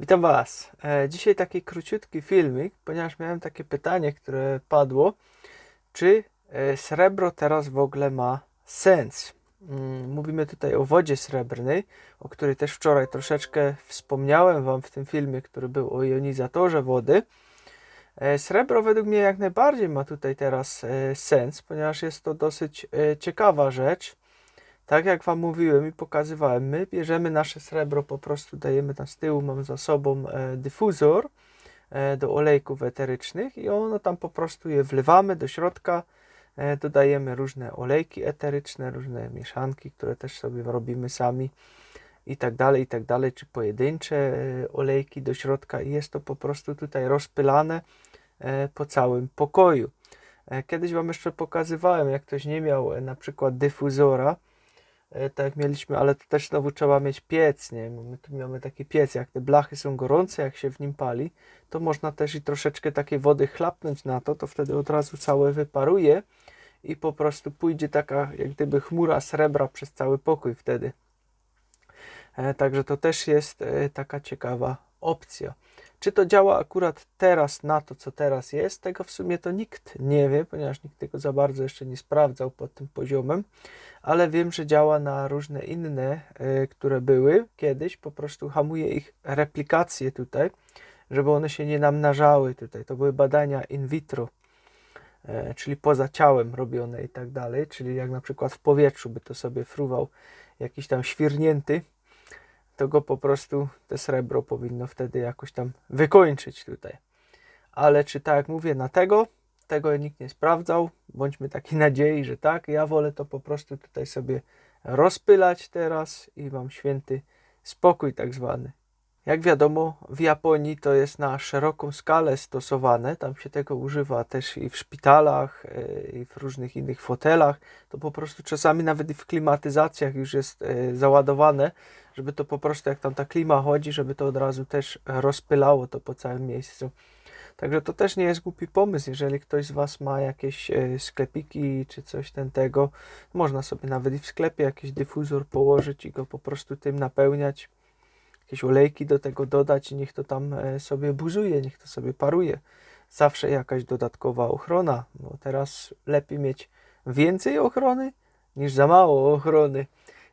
Witam Was. E, Dzisiaj taki króciutki filmik, ponieważ miałem takie pytanie, które padło, czy e, srebro teraz w ogóle ma sens? Mm, Mówimy tutaj o wodzie srebrnej, o której też wczoraj troszeczkę wspomniałem Wam w tym filmie, który był o jonizatorze wody. E, Srebro według mnie jak najbardziej ma tutaj teraz sens, ponieważ jest to dosyć ciekawa rzecz. Tak jak Wam mówiłem i pokazywałem, my bierzemy nasze srebro, po prostu dajemy tam z tyłu, mam za sobą e, dyfuzor e, do olejków eterycznych i ono tam po prostu je wlewamy do środka, e, dodajemy różne olejki eteryczne, różne mieszanki, które też sobie robimy sami i tak dalej, i tak dalej, czy pojedyncze olejki do środka i jest to po prostu tutaj rozpylane po całym pokoju. Kiedyś Wam jeszcze pokazywałem, jak ktoś nie miał na przykład dyfuzora, tak jak mieliśmy, ale to też znowu trzeba mieć piec, nie? My tu mamy taki piec, jak te blachy są gorące, jak się w nim pali, to można też i troszeczkę takiej wody chlapnąć na to, to wtedy od razu całe wyparuje i po prostu pójdzie taka jak gdyby chmura srebra przez cały pokój wtedy. E, Także to też jest e, taka ciekawa opcja. Czy to działa akurat teraz na to, co teraz jest? Tego w sumie to nikt nie wie, ponieważ nikt tego za bardzo jeszcze nie sprawdzał pod tym poziomem, ale wiem, że działa na różne inne, e, które były kiedyś, po prostu hamuje ich replikację tutaj, żeby one się nie namnażały tutaj. To były badania in vitro, e, czyli poza ciałem robione i tak dalej, czyli jak na przykład w powietrzu by to sobie fruwał jakiś tam świrnięty, to go po prostu te srebro powinno wtedy jakoś tam wykończyć tutaj. Ale czy tak jak mówię, na tego, tego nikt nie sprawdzał. Bądźmy takiej nadziei, że tak. Ja wolę to po prostu tutaj sobie rozpylać teraz i mam święty spokój tak zwany. Jak wiadomo, w Japonii to jest na szeroką skalę stosowane. Tam się tego używa też i w szpitalach, e, i w różnych innych fotelach. To po prostu czasami nawet i w klimatyzacjach już jest e, załadowane, żeby to po prostu jak tam ta klima chodzi, żeby to od razu też rozpylało to po całym miejscu. Także to też nie jest głupi pomysł, jeżeli ktoś z Was ma jakieś e, sklepiki czy coś ten tego, można sobie nawet i w sklepie jakiś dyfuzor położyć i go po prostu tym napełniać jakieś olejki do tego dodać i niech to tam e, sobie buzuje, niech to sobie paruje. Zawsze jakaś dodatkowa ochrona, bo teraz lepiej mieć więcej ochrony niż za mało ochrony.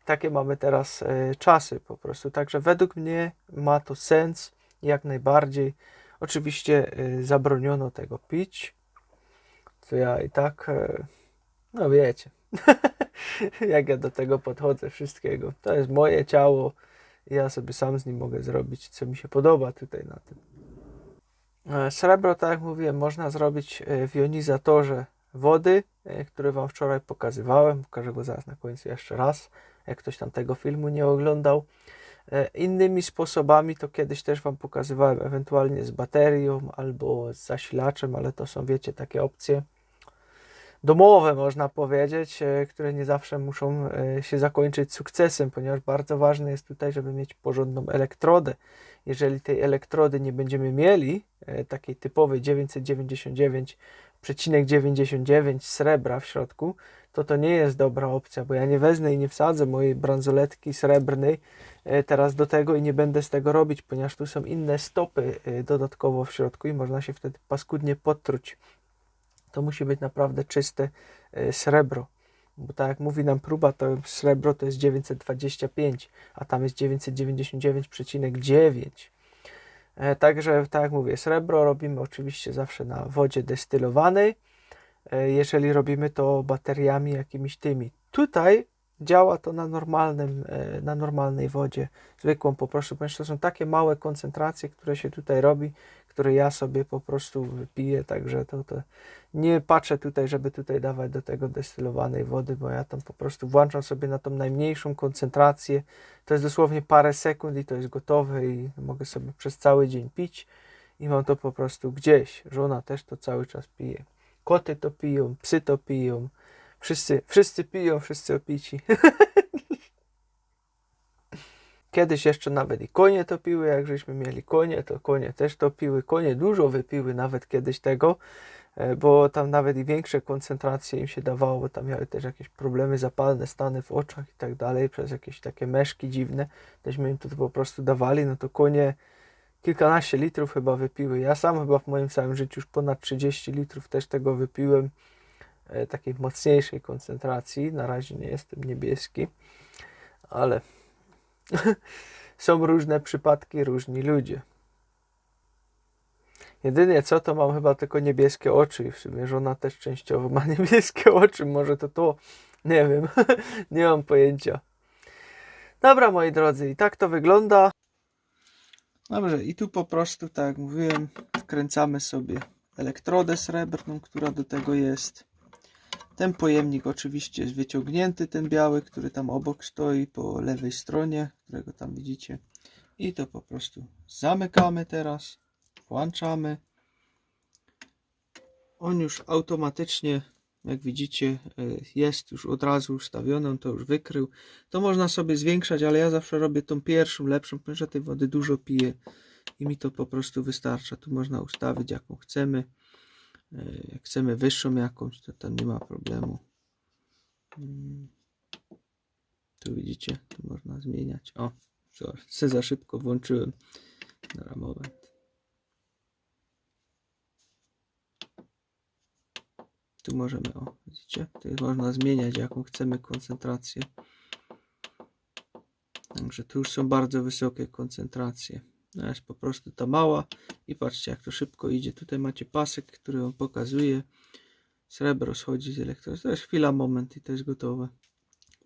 Takie mamy teraz e, czasy po prostu. Także według mnie ma to sens jak najbardziej. Oczywiście e, zabroniono tego pić, co ja i tak, no wiecie, jak ja do tego podchodzę wszystkiego. To jest moje ciało, ja sobie sam z nim mogę zrobić, co mi się podoba tutaj na tym. E, Srebro, tak jak mówiłem, można zrobić e, w jonizatorze wody, e, który Wam wczoraj pokazywałem. Pokażę go zaraz na końcu jeszcze raz, jak ktoś tam tego filmu nie oglądał. Innymi sposobami to kiedyś też Wam pokazywałem, ewentualnie z baterią albo z zasilaczem, ale to są, wiecie, takie opcje domowe, można powiedzieć, e, które nie zawsze muszą e, się zakończyć sukcesem, ponieważ bardzo ważne jest tutaj, żeby mieć porządną elektrodę. Jeżeli tej elektrody nie będziemy mieli, e, takiej typowej 999,99 srebra w środku, to to nie jest dobra opcja, bo ja nie wezmę i nie wsadzę mojej bransoletki srebrnej teraz do tego i nie będę z tego robić, ponieważ tu są inne stopy dodatkowo w środku i można się wtedy paskudnie podtruć. To musi być naprawdę czyste e, srebro. Bo tak jak mówi nam próba, to srebro to jest 925, a tam jest 999,9. E, Także, tak jak mówię, srebro robimy oczywiście zawsze na wodzie destylowanej. E, Jeżeli robimy to bateriami jakimiś tymi. Tutaj działa to na normalnym, na normalnej wodzie, zwykłą po prostu, ponieważ to są takie małe koncentracje, które się tutaj robi, które ja sobie po prostu piję, także to, to nie patrzę tutaj, żeby tutaj dawać do tego destylowanej wody, bo ja tam po prostu włączam sobie na tą najmniejszą koncentrację, to jest dosłownie parę sekund i to jest gotowe i mogę sobie przez cały dzień pić i mam to po prostu gdzieś. Żona też to cały czas pije. Koty to piją, psy to piją, wszyscy, wszyscy piją, wszyscy opici. Kiedyś jeszcze nawet i konie to piły, jak żeśmy mieli konie, to konie też to piły. Konie dużo wypiły nawet kiedyś tego, e, bo tam nawet i większe koncentracje im się dawało, bo tam miały też jakieś problemy zapalne, stany w oczach i tak dalej, przez jakieś takie meszki dziwne, teśmy im to po prostu dawali, no to konie kilkanaście litrów chyba wypiły. Ja sam chyba w moim całym życiu już ponad 30 litrów też tego wypiłem. E, takiej mocniejszej koncentracji. Na razie nie jestem niebieski, ale są różne przypadki, różni ludzie. Jedynie co, to mam chyba tylko niebieskie oczy i w sumie żona też częściowo ma niebieskie oczy, może to to, nie wiem, nie mam pojęcia. Dobra, moi drodzy, i tak to wygląda. Dobrze, i tu po prostu, tak jak mówiłem, wkręcamy sobie elektrodę srebrną, która do tego jest. Ten pojemnik oczywiście jest wyciągnięty, ten biały, który tam obok stoi po lewej stronie, którego tam widzicie. I to po prostu zamykamy teraz, włączamy. On już automatycznie, jak widzicie, y, jest już od razu ustawiony, on to już wykrył. To można sobie zwiększać, ale ja zawsze robię tą pierwszą, lepszą, ponieważ tej wody dużo piję i mi to po prostu wystarcza. Tu można ustawić jaką chcemy. Y, Jak chcemy wyższą jakąś, to tam nie ma problemu. Mm. Tu widzicie, tu można zmieniać. O, se za szybko włączyłem. Dobra, moment. Tu możemy, o, widzicie, tu można zmieniać jaką chcemy koncentrację. Także tu już są bardzo wysokie koncentracje. Jest po prostu ta mała i patrzcie jak to szybko idzie. Tutaj macie pasek, który wam pokazuje. Srebro schodzi z elektrody. To jest chwila, moment i to jest gotowe.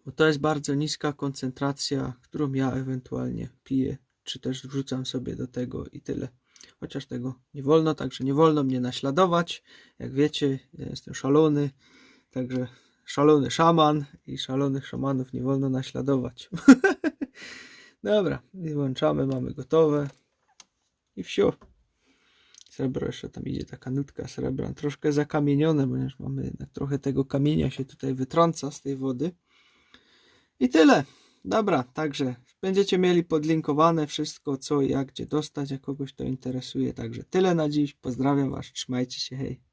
Bo to jest bardzo niska koncentracja, którą ja ewentualnie piję, czy też wrzucam sobie do tego i tyle. Chociaż tego nie wolno, także nie wolno mnie naśladować. Jak wiecie, ja jestem szalony, także szalony szaman i szalonych szamanów nie wolno naśladować. Dobra, i włączamy, mamy gotowe. I wsio. Srebro jeszcze tam idzie taka nutka srebra, troszkę zakamienione, ponieważ mamy jednak trochę tego kamienia się tutaj wytrąca z tej wody. I tyle. Dobra, także będziecie mieli podlinkowane wszystko, co i jak, gdzie dostać, jak kogoś to interesuje. Także tyle na dziś. Pozdrawiam Was, trzymajcie się, hej.